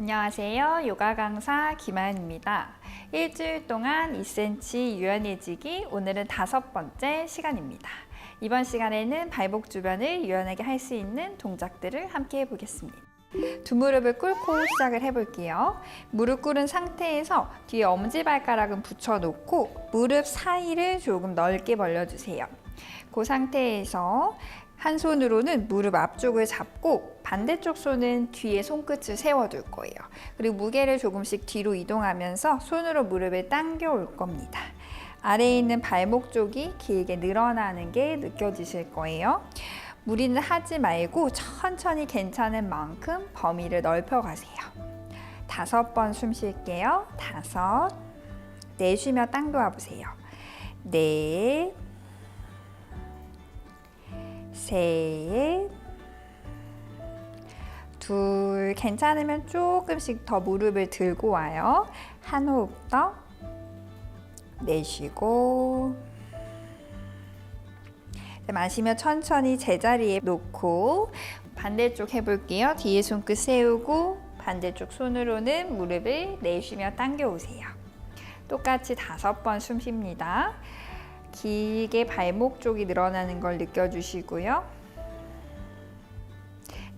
안녕하세요. 요가 강사 김아연입니다. 일주일 동안 2cm 유연해지기 오늘은 다섯 번째 시간입니다. 이번 시간에는 발목 주변을 유연하게 할 수 있는 동작들을 함께 해보겠습니다. 두 무릎을 꿇고 시작을 해볼게요. 무릎 꿇은 상태에서 뒤에 엄지발가락은 붙여놓고 무릎 사이를 조금 넓게 벌려주세요. 그 상태에서 한 손으로는 무릎 앞쪽을 잡고 반대쪽 손은 뒤에 손끝을 세워둘 거예요. 그리고 무게를 조금씩 뒤로 이동하면서 손으로 무릎을 당겨 올 겁니다. 아래에 있는 발목 쪽이 길게 늘어나는 게 느껴지실 거예요. 무리는 하지 말고 천천히 괜찮은 만큼 범위를 넓혀 가세요. 다섯 번 숨 쉴게요. 다섯. 내쉬며 당겨와 보세요. 넷. 셋. 둘. 괜찮으면 조금씩 더 무릎을 들고 와요. 한 호흡 더. 내쉬고. 네, 마시며 천천히 제자리에 놓고 반대쪽 해볼게요. 뒤에 손끝 세우고 반대쪽 손으로는 무릎을 내쉬며 당겨 오세요. 똑같이 다섯 번 숨 쉽니다. 길게 발목 쪽이 늘어나는 걸 느껴주시고요.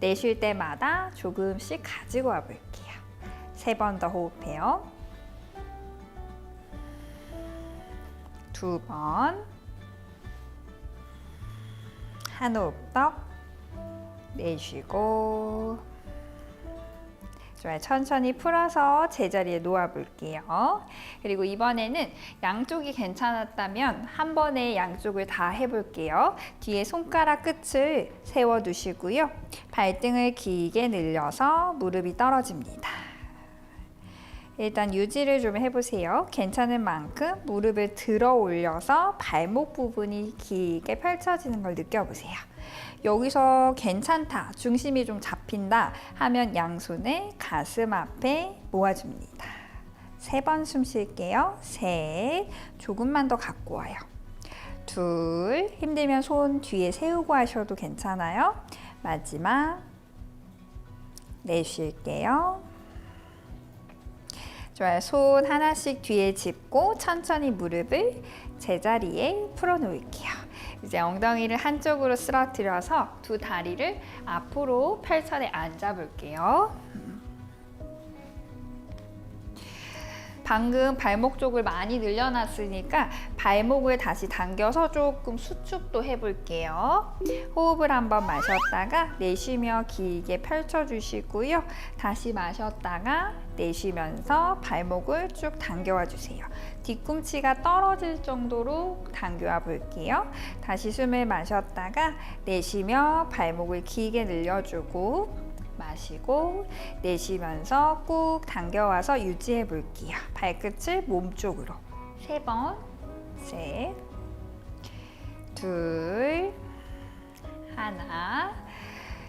내쉴 때마다 조금씩 가지고 와 볼게요. 세 번 더 호흡해요. 두 번. 한 호흡 더. 내쉬고. 좋아요. 천천히 풀어서 제자리에 놓아 볼게요. 그리고 이번에는 양쪽이 괜찮았다면 한 번에 양쪽을 다 해볼게요. 뒤에 손가락 끝을 세워 두시고요. 발등을 길게 늘려서 무릎이 떨어집니다. 일단 유지를 좀 해보세요. 괜찮은 만큼 무릎을 들어 올려서 발목 부분이 길게 펼쳐지는 걸 느껴보세요. 여기서 괜찮다, 중심이 좀 잡힌다 하면 양손을 가슴 앞에 모아줍니다. 세 번 숨 쉴게요. 셋, 조금만 더 갖고 와요. 둘, 힘들면 손 뒤에 세우고 하셔도 괜찮아요. 마지막, 내쉴게요. 좋아요. 손 하나씩 뒤에 짚고 천천히 무릎을 제자리에 풀어놓을게요. 이제 엉덩이를 한쪽으로 쓰러뜨려서 두 다리를 앞으로 펼쳐내 앉아 볼게요. 방금 발목 쪽을 많이 늘려놨으니까 발목을 다시 당겨서 조금 수축도 해볼게요. 호흡을 한번 마셨다가 내쉬며 길게 펼쳐주시고요. 다시 마셨다가 내쉬면서 발목을 쭉 당겨와 주세요. 뒤꿈치가 떨어질 정도로 당겨와 볼게요. 다시 숨을 마셨다가 내쉬며 발목을 길게 늘려주고 마시고 내쉬면서 꾹 당겨와서 유지해 볼게요. 발끝을 몸 쪽으로 세 번, 셋, 둘,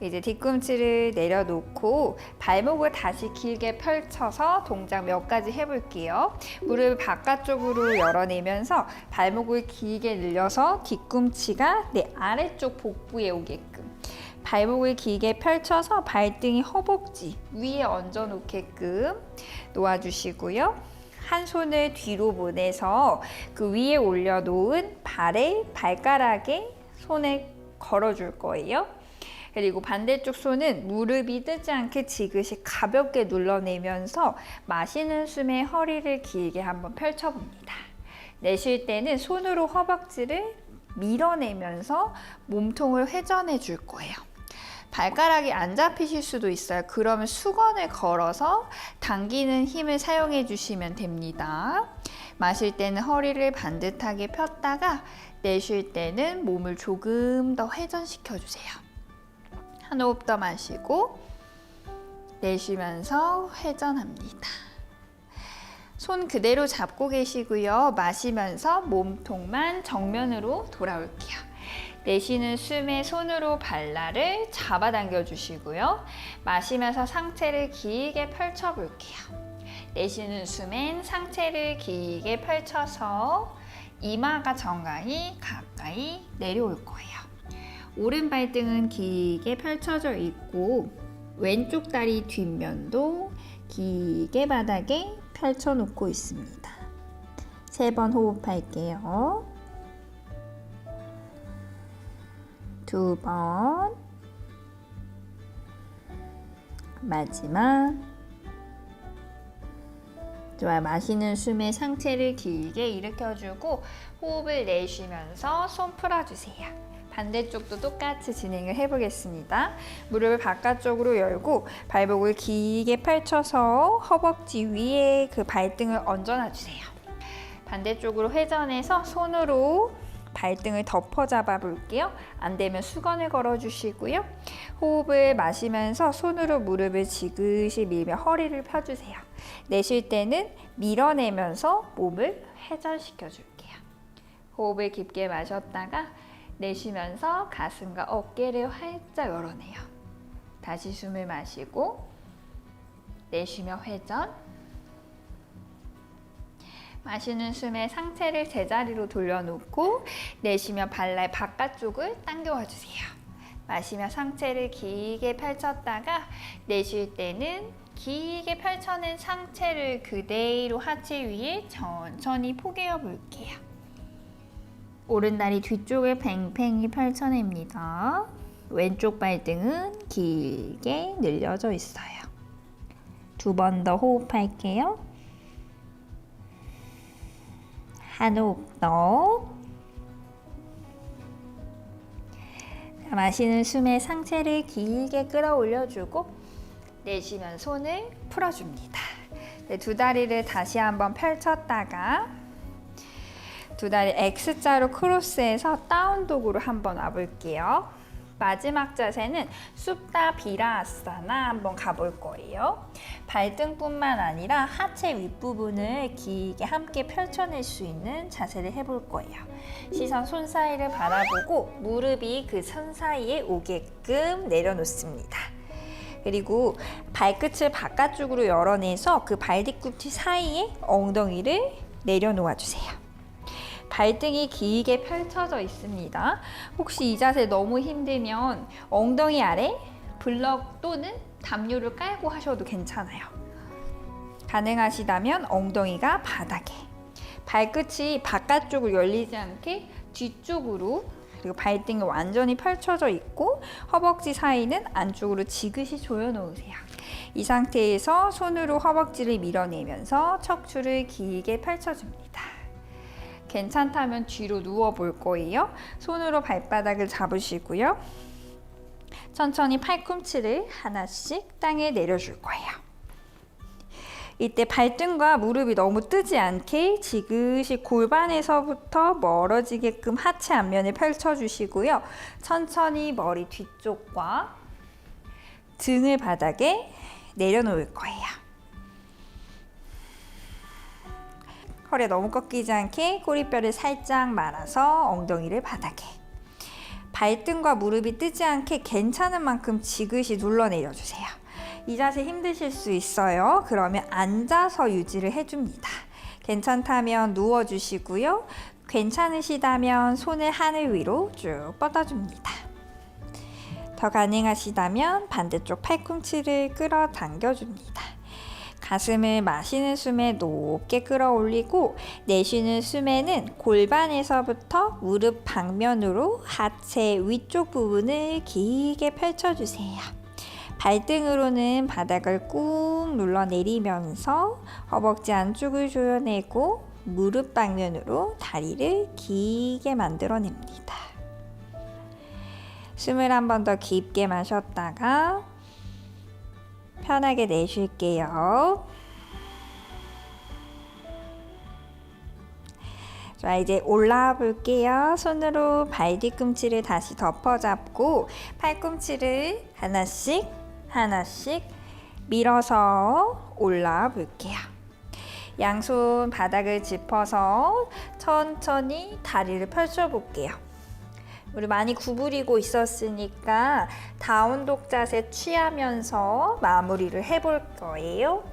이제 뒤꿈치를 내려놓고 발목을 다시 길게 펼쳐서 동작 몇 가지 해볼게요. 무릎 바깥쪽으로 열어내면서 발목을 길게 늘려서 뒤꿈치가 내 아래쪽 복부에 오게끔 발목을 길게 펼쳐서 발등이 허벅지 위에 얹어 놓게끔 놓아주시고요. 한 손을 뒤로 보내서 그 위에 올려놓은 발에 발가락에 손을 걸어줄 거예요. 그리고 반대쪽 손은 무릎이 뜨지 않게 지그시 가볍게 눌러내면서 마시는 숨에 허리를 길게 한번 펼쳐봅니다. 내쉴 때는 손으로 허벅지를 밀어내면서 몸통을 회전해 줄 거예요. 발가락이 안 잡히실 수도 있어요. 그러면 수건을 걸어서 당기는 힘을 사용해 주시면 됩니다. 마실 때는 허리를 반듯하게 폈다가 내쉴 때는 몸을 조금 더 회전시켜 주세요. 한 호흡 더 마시고 내쉬면서 회전합니다. 손 그대로 잡고 계시고요. 마시면서 몸통만 정면으로 돌아올게요. 내쉬는 숨에 손으로 발라를 잡아당겨 주시고요. 마시면서 상체를 길게 펼쳐 볼게요. 내쉬는 숨엔 상체를 길게 펼쳐서 이마가 정강이 가까이 내려올 거예요. 오른 발등은 길게 펼쳐져 있고 왼쪽 다리 뒷면도 길게 바닥에 펼쳐 놓고 있습니다. 세 번 호흡할게요. 두 번. 마지막. 좋아요. 마시는 숨에 상체를 길게 일으켜주고 호흡을 내쉬면서 손 풀어주세요. 반대쪽도 똑같이 진행을 해보겠습니다. 무릎을 바깥쪽으로 열고 발목을 길게 펼쳐서 허벅지 위에 그 발등을 얹어놔 주세요. 반대쪽으로 회전해서 손으로 발등을 덮어 잡아 볼게요. 안 되면 수건을 걸어 주시고요. 호흡을 마시면서 손으로 무릎을 지그시 밀며 허리를 펴 주세요. 내쉴 때는 밀어내면서 몸을 회전시켜 줄게요. 호흡을 깊게 마셨다가 내쉬면서 가슴과 어깨를 활짝 열어내요. 다시 숨을 마시고 내쉬며 회전. 마시는 숨에 상체를 제자리로 돌려놓고 내쉬며 발날 바깥쪽을 당겨와 주세요. 마시며 상체를 길게 펼쳤다가 내쉴 때는 길게 펼쳐낸 상체를 그대로 하체 위에 천천히 포개어 볼게요. 오른다리 뒤쪽을 팽팽히 펼쳐냅니다. 왼쪽 발등은 길게 늘려져 있어요. 두 번 더 호흡할게요. 한 호흡 더. 자, 마시는 숨에 상체를 길게 끌어올려주고 내쉬면 손을 풀어줍니다. 네, 두 다리를 다시 한번 펼쳤다가 두 다리 X자로 크로스해서 다운독으로 한번 와볼게요. 마지막 자세는 숲다 비라아사나 한번 가볼 거예요. 발등뿐만 아니라 하체 윗부분을 길게 함께 펼쳐낼 수 있는 자세를 해볼 거예요. 시선 손 사이를 바라보고 무릎이 그 선 사이에 오게끔 내려놓습니다. 그리고 발끝을 바깥쪽으로 열어내서 그 발뒤꿈치 사이에 엉덩이를 내려놓아 주세요. 발등이 길게 펼쳐져 있습니다. 혹시 이 자세 너무 힘들면 엉덩이 아래 블럭 또는 담요를 깔고 하셔도 괜찮아요. 가능하시다면 엉덩이가 바닥에 발끝이 바깥쪽으로 열리지 않게 뒤쪽으로 그리고 발등이 완전히 펼쳐져 있고 허벅지 사이는 안쪽으로 지그시 조여 놓으세요. 이 상태에서 손으로 허벅지를 밀어내면서 척추를 길게 펼쳐줍니다. 괜찮다면 뒤로 누워 볼 거예요. 손으로 발바닥을 잡으시고요. 천천히 팔꿈치를 하나씩 땅에 내려줄 거예요. 이때 발등과 무릎이 너무 뜨지 않게 지그시 골반에서부터 멀어지게끔 하체 앞면을 펼쳐주시고요. 천천히 머리 뒤쪽과 등을 바닥에 내려놓을 거예요. 허리 너무 꺾이지 않게 꼬리뼈를 살짝 말아서 엉덩이를 바닥에 발등과 무릎이 뜨지 않게 괜찮은 만큼 지그시 눌러 내려 주세요. 이 자세 힘드실 수 있어요. 그러면 앉아서 유지를 해줍니다. 괜찮다면 누워주시고요. 괜찮으시다면 손을 하늘 위로 쭉 뻗어줍니다. 더 가능하시다면 반대쪽 팔꿈치를 끌어당겨 줍니다. 가슴을 마시는 숨에 높게 끌어올리고 내쉬는 숨에는 골반에서부터 무릎 방면으로 하체 위쪽 부분을 길게 펼쳐주세요. 발등으로는 바닥을 꾹 눌러 내리면서 허벅지 안쪽을 조여내고 무릎 방면으로 다리를 길게 만들어냅니다. 숨을 한 번 더 깊게 마셨다가 편하게 내쉴게요. 자, 이제 올라와 볼게요. 손으로 발 뒤꿈치를 다시 덮어 잡고 팔꿈치를 하나씩 하나씩 밀어서 올라와 볼게요. 양손 바닥을 짚어서 천천히 다리를 펼쳐 볼게요. 우리 많이 구부리고 있었으니까 다운독 자세 취하면서 마무리를 해볼 거예요.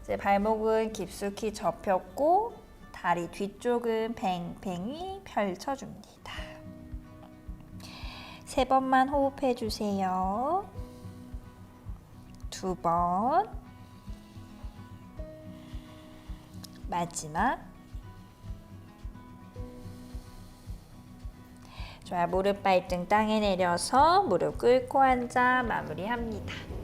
이제 발목은 깊숙이 접혔고 다리 뒤쪽은 뱅뱅이 펼쳐줍니다. 세 번만 호흡해 주세요. 두 번. 마지막 좋아요. 무릎 발등 땅에 내려서 무릎 꿇고 앉아 마무리합니다.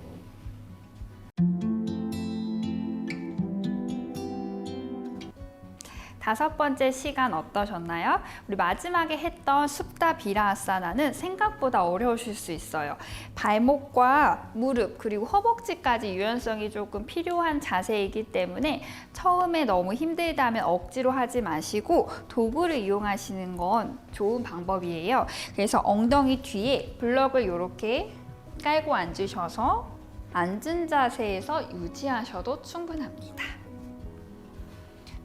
다섯 번째 시간 어떠셨나요? 우리 마지막에 했던 숲다 비라아사나는 생각보다 어려우실 수 있어요. 발목과 무릎 그리고 허벅지까지 유연성이 조금 필요한 자세이기 때문에 처음에 너무 힘들다면 억지로 하지 마시고 도구를 이용하시는 건 좋은 방법이에요. 그래서 엉덩이 뒤에 블럭을 이렇게 깔고 앉으셔서 앉은 자세에서 유지하셔도 충분합니다.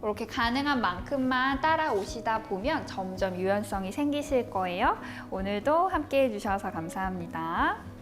이렇게 가능한 만큼만 따라오시다 보면 점점 유연성이 생기실 거예요. 오늘도 함께 해주셔서 감사합니다.